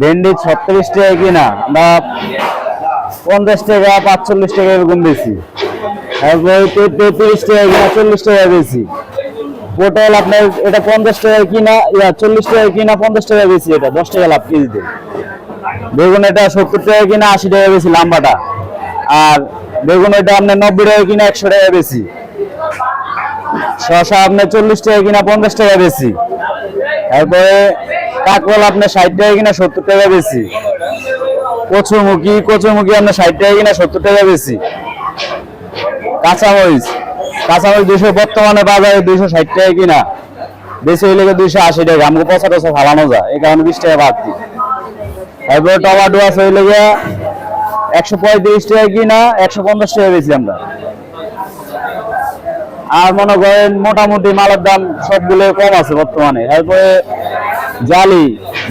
ভেন্ডি ছত্রিশ টাকা কিনা? আমরা পঞ্চাশ টাকা, পাঁচচল্লিশ টাকা এরকম বেশি তেত্রিশ টাকা কিনা, চল্লিশ টাকা বেশি পটল আপনার এটা পঞ্চাশ টাকা কিনা, ইয়া, চল্লিশ টাকা কিনা, পঞ্চাশ টাকা বেশি এটা, দশ টাকা লাভ কেজিতে। বেগুন এটা সত্তর টাকা কিনা, আশি টাকা বেশি লাম্বাটা। আর বেগুন এটা আপনার নব্বই টাকা কিনা, একশো টাকা বেশি শশা আপনার চল্লিশ টাকা কিনা, পঞ্চাশ টাকা বেশি তারপরে কাকরোল আপনার ষাট টাকা কিনা সত্তর টাকা বেশি। কচুরমুখী কচুরমুখী আপনার ষাট টাকা কিনা সত্তর টাকা বেশি। কাঁচামরিচ কাঁচামরিচ দুশো বর্তমানে বাজারে দুইশো ষাট টাকা কিনা। বেশি হইলে দুইশো আশি টাকা। আমাকে পচা টচা ফালানো যায়। এই কারণে বিশ টাকা বাদ দিই। তারপরে টমাটো আছে হইলে গিয়া একশো পঁয়ত্রিশ টাকা কিনা, একশো পঞ্চাশ টাকা বেশি আমরা। আর মনে করেন মোটামুটি মালের দাম সবগুলো কম আছে বর্তমানে। তারপরে জালি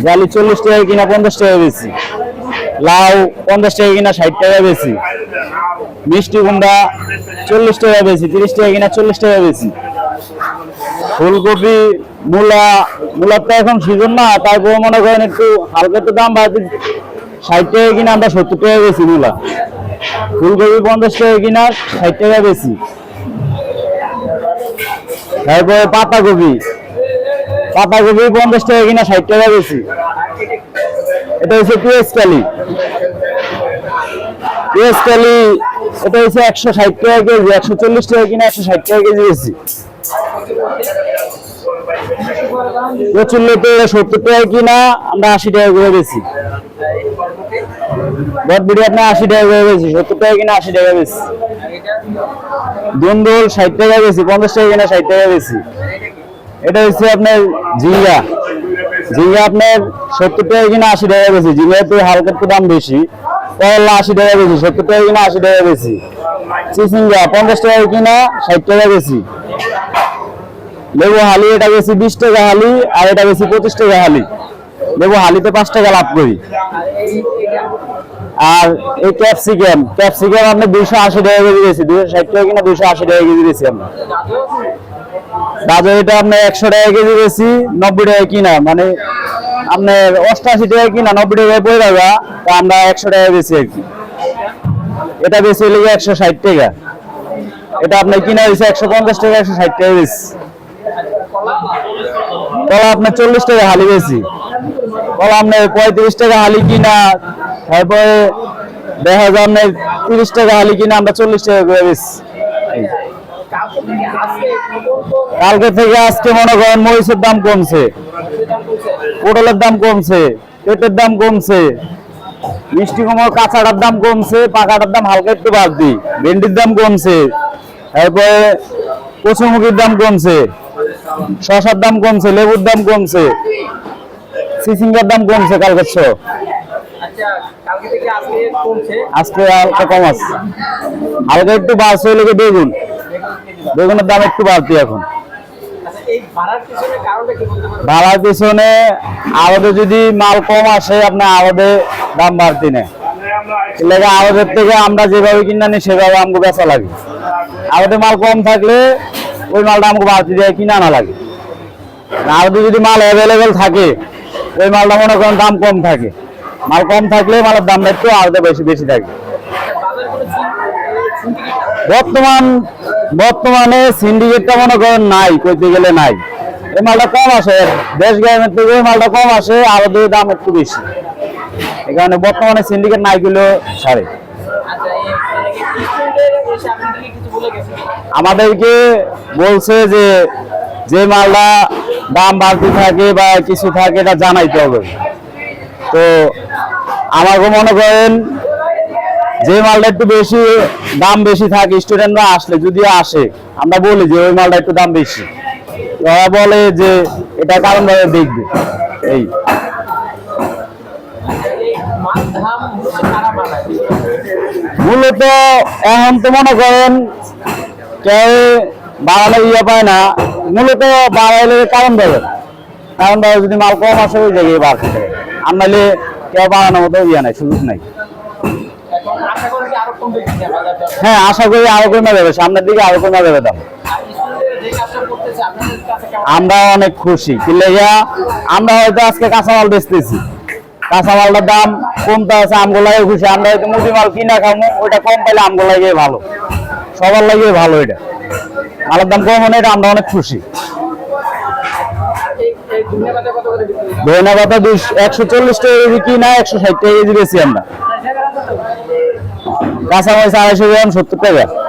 জালি চল্লিশ টাকা কিনা পঞ্চাশ টাকা বেশি লাউ পঞ্চাশ টাকা কিনা ষাট টাকা বেশি মিষ্টি কুমড়া চল্লিশ টাকা বেশি তিরিশ টাকা কিনা চল্লিশ টাকা বেশি ফুলকপি, মূলা, মূলার তো এখন সিজন না তারপরে মনে করেন একটু হালকা একটু দাম বাড়তে। ষাট টাকা কিনা আমরা সত্তর টাকা বেশি মূলা। ফুলকপি পঞ্চাশ টাকা কিনা ষাট টাকা বেশি তারপরে পাতাকপি পাতাকপি পঞ্চাশ টাকা কিনা, ষাট টাকা বেশি। এটা হচ্ছে পিএস কালি এটা হচ্ছে একশো ষাট টাকা কেজি, একশো চল্লিশ টাকা কিনা, একশো ষাট টাকা কেজি বেশি। সত্তর টাকা কিনা, আমরা আশি টাকা করে বেশি। বটবিটি আপনার আশি টাকা করে বেশি, সত্তর টাকা কিনা, আশি টাকা বেশি। দুন্দুল ষাট টাকা বেশি, পঞ্চাশ টাকা কিনা, ষাট টাকা বেশি। এটা হচ্ছে আপনার ঝিঙ্গা। ঝিঙ্গা আপনার সত্তর টাকা কিনা আশি টাকা বেশি ঝিঙ্গাতে হালকা একটু দাম বেশি। করলা আশি টাকা বেশি সত্তর টাকা কিনা আশি টাকা বেশি চিচিঙ্গা পঞ্চাশ টাকা কিনা ষাট টাকা বেশি লেবু হালি, এটা বেশি বিশ টাকা হালি আর এটা বেশি পঁচিশ টাকা হালি। লেবু হালিতে পাঁচ টাকা লাভ করি। আর এই ক্যাপসিকাম ক্যাপসিকাম আপনি দুইশো আশি টাকা কেজি দিয়েছি দুইশো ষাট টাকা কিনা দুইশো আশি টাকা কেজি দিয়েছি আমরা। গাজর এটা আপনার একশো টাকা কেজি বেশি, নব্বই টাকা কিনা মানে আপনার অষ্টাশি টাকা কিনা, নব্বই টাকায় পড়ে তা আমরা একশো টাকা বেশি আর কি। এটা বেশি হলে একশো ষাট টাকা। এটা আপনার কিনা হয়েছে একশো পঞ্চাশ টাকা, একশো ষাট টাকা বেশি। কলা আপনার চল্লিশ টাকা হালি বেশি। কলা আপনার পঁয়ত্রিশ টাকা হালি কিনা, তারপরে দেখা যায় আপনার তিরিশ টাকা হালি কিনা, আমরা চল্লিশ টাকা করে বেশি। কালকে থেকে আজকে মনে করেন মরিচের দাম কমছে। পটলের দাম কমছে, পেটের দাম কমছে, মিষ্টি কুমড়, কাঁচাটার দাম কমছে, পাকাটার দাম হালকা একটু দিই ভেন্ডির দাম কমছে, তারপরে কচুমুখির দাম কমছে শশার দাম কমছে, লেবুর দাম কমছে, সিসিঙ্গার দাম কমছে কালকে ছ আজকে হালকা কম আছে। হালকা একটু হলে গিয়ে বেগুন? বেগুনের দাম একটু বাড়তি এখন। ভাড়ার পিছনে আরবে যদি মাল কম আসে আপনার আরবে দাম বাড়তি নেই লেগে থেকে আমরা যেভাবে কিনে আনি, সেভাবে আমাকে বেচা লাগে। আরবে মাল কম থাকলে ওই মালটা আমাকে বাড়তি দেয় কিনা না লাগে। আরবে যদি মাল অ্যাভেলেবেল থাকে, ওই মালটা মনে করেন দাম কম থাকে। মাল কম থাকলে মালের দামটা একটু আরবে বেশি বেশি থাকে। বর্তমান, বর্তমানে সিন্ডিকেটটা মনে করেন নাই, কইতে গেলে নাই। এই মালটা কম আসে, দেশ গ্রামের থেকে মালটা কম আসে, আরও দুই দাম একটু বেশি। এই কারণে বর্তমানে সিন্ডিকেট নাই গুলো সারে। আমাদেরকে বলছে যে যে মালটা দাম বাড়তি থাকে বা কিছু থাকে, এটা জানাইতে হবে। তো, আমাকে মনে করেন যে মালটা একটু বেশি দাম বেশি থাকে স্টুডেন্টরা আসলে যদি আসে, আমরা বলি যে ওই মালটা একটু দাম বেশি। ওরা বলে যে এটা কারণ ভাবে দেখবে, এই। মূলত এখন তো মনে করেন কেউ বাড়ালে ইয়ে পায় না, মূলত বাড়াইলে কারণ দেবে কারণ দেবে যদি মাল কম আসে ওই জায়গায় বাড়তে নাহলে কেউ বাড়ানোর মতো ইয়ে নাই, সুযোগ নাই এখন আশা করি যে আরও কমবে কিনা বাজারটা হ্যাঁ আশা করি আরও কমে যাবে, সামনের দিকে আরও কমে যাবে দাম। আমরা অনেক খুশি। কি লেগা আমরা হয়তো আজকে কাঁচামাল বেচতেছি। কাঁচামালটার দাম কমতে আছে, আমগুলাই খুশি। আমরা হয়তো মুদি মাল কিনা খামো, ওইটা কম পাইলে আমগুলাই গিয়ে ভালো। সবার লাগে ভালো এটা। মালের দাম কম হলে এটা আমরা অনেক খুশি। এই এই ধনিয়া পাতা কত করে বিক্রি করেন? ধনে পাতা দুইশো, একশো চল্লিশ টাকা কেজি কিনা, একশো ষাট টাকা কেজি বেশি আমরা। কাঁচা পয়সা আড়াইশো গ্রাম সত্তর টাকা।